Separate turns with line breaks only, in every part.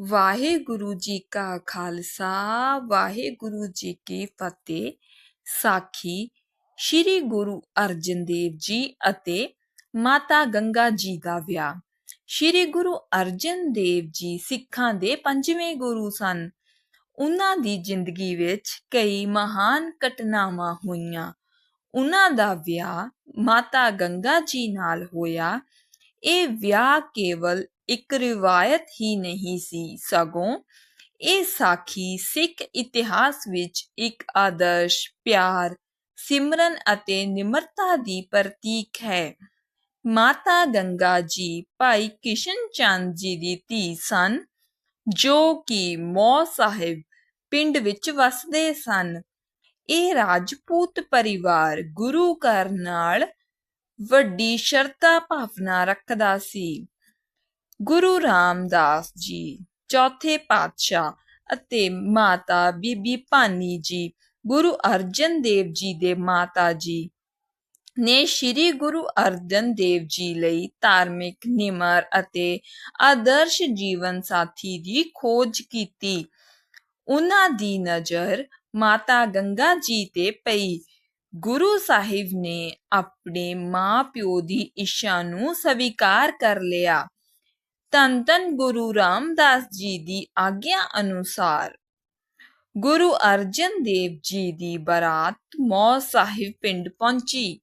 ਵਾਹਿਗੁਰੂ ਜੀ ਕਾ ਖਾਲਸਾ, ਵਾਹਿਗੁਰੂ ਜੀ ਕੀ ਫਤਿਹ। ਸਾਖੀ ਸ੍ਰੀ ਗੁਰੂ ਅਰਜਨ ਦੇਵ ਜੀ ਅਤੇ ਮਾਤਾ ਗੰਗਾ ਜੀ ਦਾ ਵਿਆਹ। ਸ੍ਰੀ ਗੁਰੂ ਅਰਜਨ ਦੇਵ ਜੀ ਸਿੱਖਾਂ ਦੇ ਪੰਜਵੇਂ ਗੁਰੂ ਸਨ। ਉਹਨਾਂ ਦੀ ਜ਼ਿੰਦਗੀ ਵਿੱਚ ਕਈ ਮਹਾਨ ਘਟਨਾਵਾਂ ਹੋਈਆਂ। ਉਹਨਾਂ ਦਾ ਵਿਆਹ ਮਾਤਾ ਗੰਗਾ ਜੀ ਨਾਲ ਹੋਇਆ ਇਹ ਵਿਆਹ ਕੇਵਲ ਇੱਕ ਰਿਵਾਇਤ ਹੀ ਨਹੀਂ ਸੀ। ਸਗੋਂ ਇਹ ਸਾਖੀ ਸਿੱਖ ਇਤਿਹਾਸ ਵਿੱਚ ਇੱਕ ਆਦਰਸ਼, ਪਿਆਰ, ਸਿਮਰਨ ਅਤੇ ਨਿਮਰਤਾ ਦੀ ਪ੍ਰਤੀਕ ਹੈ। ਮਾਤਾ ਗੰਗਾ ਜੀ ਭਾਈ ਕਿਸ਼ਨ ਚੰਦ ਜੀ ਦੀ ਧੀ ਸਨ, ਜੋ ਕਿ ਮੌ ਸਾਹਿਬ ਪਿੰਡ ਵਿੱਚ ਵਸਦੇ ਸਨ। ਇਹ ਰਾਜਪੂਤ ਪਰਿਵਾਰ ਗੁਰੂ ਘਰ ਨਾਲ ਵੱਡੀ ਸ਼ਰਧਾ ਭਾਵਨਾ ਰੱਖਦਾ ਸੀ। ਗੁਰੂ ਰਾਮਦਾਸ ਜੀ, ਚੌਥੇ ਪਾਤਸ਼ਾਹ ਅਤੇ ਮਾਤਾ ਬੀਬੀ ਭਾਨੀ ਜੀ, ਗੁਰੂ ਅਰਜਨ ਦੇਵ ਜੀ ਦੇ ਮਾਤਾ ਜੀ ਨੇ ਸ੍ਰੀ ਗੁਰੂ ਅਰਜਨ ਦੇਵ ਜੀ ਲਈ ਧਾਰਮਿਕ ਨਿਮਰ ਅਤੇ ਆਦਰਸ਼ ਜੀਵਨ ਸਾਥੀ ਦੀ ਖੋਜ ਕੀਤੀ। ਉਹਨਾਂ ਦੀ ਨਜ਼ਰ ਮਾਤਾ ਗੰਗਾ ਜੀ ਤੇ ਪਈ। ਗੁਰੂ ਸਾਹਿਬ ਨੇ ਆਪਣੇ ਮਾਂ-ਪਿਓ ਦੀ ਇੱਛਾ ਨੂੰ ਸਵੀਕਾਰ ਕਰ ਲਿਆ। ਧੰਨ ਧੰਨ ਗੁਰੂ ਰਾਮਦਾਸ ਜੀ ਦੀ ਆਗਿਆ ਅਨੁਸਾਰ ਗੁਰੂ ਅਰਜਨ ਦੇਵ ਜੀ ਦੀ ਬਰਾਤ ਮੌ ਸਾਹਿਬ ਪਿੰਡ ਪਹੁੰਚੀ।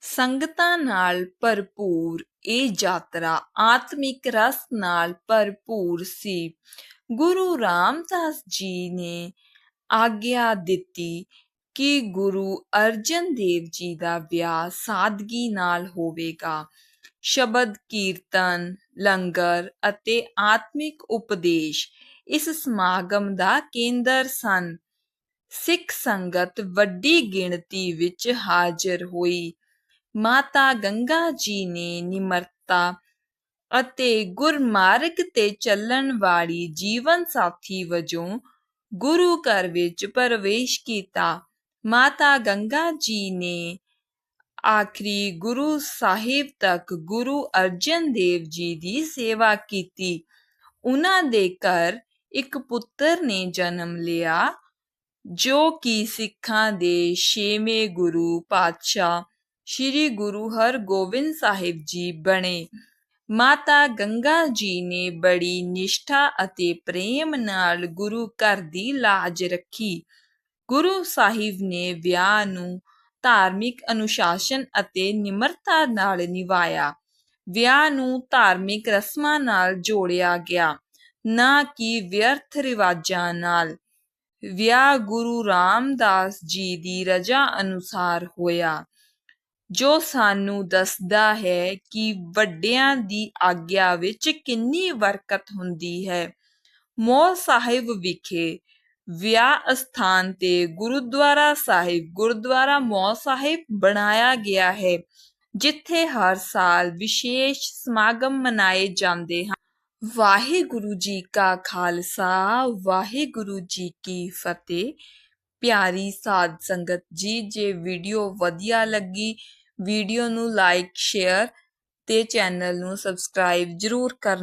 ਸੰਗਤਾਂ ਨਾਲ ਭਰਪੂਰ ਇਹ ਯਾਤਰਾ ਆਤਮਿਕ ਰਸ ਨਾਲ ਭਰਪੂਰ ਸੀ। ਗੁਰੂ ਰਾਮਦਾਸ ਜੀ ਨੇ ਆਗਿਆ ਦਿੱਤੀ ਕਿ ਗੁਰੂ ਅਰਜਨ ਦੇਵ ਜੀ ਦਾ ਵਿਆਹ ਸਾਦਗੀ ਨਾਲ ਹੋਵੇਗਾ। ਸ਼ਬਦ, ਕੀਰਤਨ, ਲੰਗਰ ਅਤੇ ਆਤਮਿਕ ਉਪਦੇਸ਼ ਇਸ ਸਮਾਗਮ ਦਾ ਕੇਂਦਰ ਸਨ। ਸਿੱਖ ਸੰਗਤ ਵੱਡੀ ਗਿਣਤੀ ਵਿੱਚ ਹਾਜ਼ਰ ਹੋਈ। ਮਾਤਾ ਗੰਗਾ ਜੀ ਨੇ ਨਿਮਰਤਾ ਅਤੇ ਗੁਰਮਾਰਗ ਤੇ ਚੱਲਣ ਵਾਲੀ ਜੀਵਨ ਸਾਥੀ ਵਜੋਂ ਗੁਰੂ ਘਰ ਵਿੱਚ ਪ੍ਰਵੇਸ਼ ਕੀਤਾ। ਮਾਤਾ ਗੰਗਾ ਜੀ ਨੇ ਆਖਰੀ ਗੁਰੂ ਸਾਹਿਬ ਤੱਕ ਗੁਰੂ ਅਰਜਨ ਦੇਵ ਜੀ ਦੀ ਸੇਵਾ ਕੀਤੀ। ਉਹਨਾਂ ਦੇ ਘਰ ਇੱਕ ਪੁੱਤਰ ਨੇ ਜਨਮ ਲਿਆ, ਜੋ ਕਿ ਸਿੱਖਾਂ ਦੇ ਛੇਵੇਂ ਗੁਰੂ ਪਾਤਸ਼ਾਹ ਸ੍ਰੀ ਗੁਰੂ ਹਰਗੋਬਿੰਦ ਸਾਹਿਬ ਜੀ ਬਣੇ। ਮਾਤਾ ਗੰਗਾ ਜੀ ਨੇ ਬੜੀ ਨਿਸ਼ਠਾ ਅਤੇ ਪ੍ਰੇਮ ਨਾਲ ਗੁਰੂ ਘਰ ਦੀ ਲਾਜ ਰੱਖੀ। ਗੁਰੂ ਸਾਹਿਬ ਨੇ ਵਿਆਹ ਨੂੰ ਧਾਰਮਿਕ ਅਨੁਸ਼ਾਸਨ ਅਤੇ ਨਿਮਰਤਾ ਨਾਲ ਨਿਭਾਇਆ। ਵਿਆਹ ਨੂੰ ਧਾਰਮਿਕ ਰਸਮਾਂ ਨਾਲ ਜੋੜਿਆ ਗਿਆ, ਨਾ ਕਿ ਵਿਅਰਥ ਰਿਵਾਜਾਂ ਨਾਲ। ਵਿਆਹ ਗੁਰੂ ਰਾਮਦਾਸ ਜੀ ਦੀ ਰਜ਼ਾ ਅਨੁਸਾਰ ਹੋਇਆ, ਜੋ ਸਾਨੂੰ ਦੱਸਦਾ ਹੈ ਕਿ ਵੱਡਿਆਂ ਦੀ ਆਗਿਆ ਵਿੱਚ ਕਿੰਨੀ ਬਰਕਤ ਹੁੰਦੀ ਹੈ। ਮੌ ਸਾਹਿਬ ਵਿਖੇ ਵਿਆਹ ਸਥਾਨ ਤੇ ਗੁਰਦੁਆਰਾ ਸਾਹਿਬ, ਗੁਰਦੁਆਰਾ ਮੌ ਸਾਹਿਬ ਬਣਾਇਆ ਗਿਆ ਹੈ, ਜਿੱਥੇ ਹਰ ਸਾਲ ਵਿਸ਼ੇਸ਼ ਸਮਾਗਮ ਮਨਾਏ ਜਾਂਦੇ ਹਨ। ਵਾਹਿਗੁਰੂ ਜੀ ਕਾ ਖਾਲਸਾ, ਵਾਹਿਗੁਰੂ ਜੀ ਕੀ ਫਤਿਹ। ਪਿਆਰੀ ਸਾਧ ਸੰਗਤ ਜੀ, ਜੇ ਵੀਡੀਓ ਵਧੀਆ ਲੱਗੀ, ਵੀਡੀਓ ਨੂੰ ਲਾਈਕ, ਸ਼ੇਅਰ ਤੇ ਚੈਨਲ ਨੂੰ ਸਬਸਕ੍ਰਾਈਬ ਜਰੂਰ ਕਰਨਾ।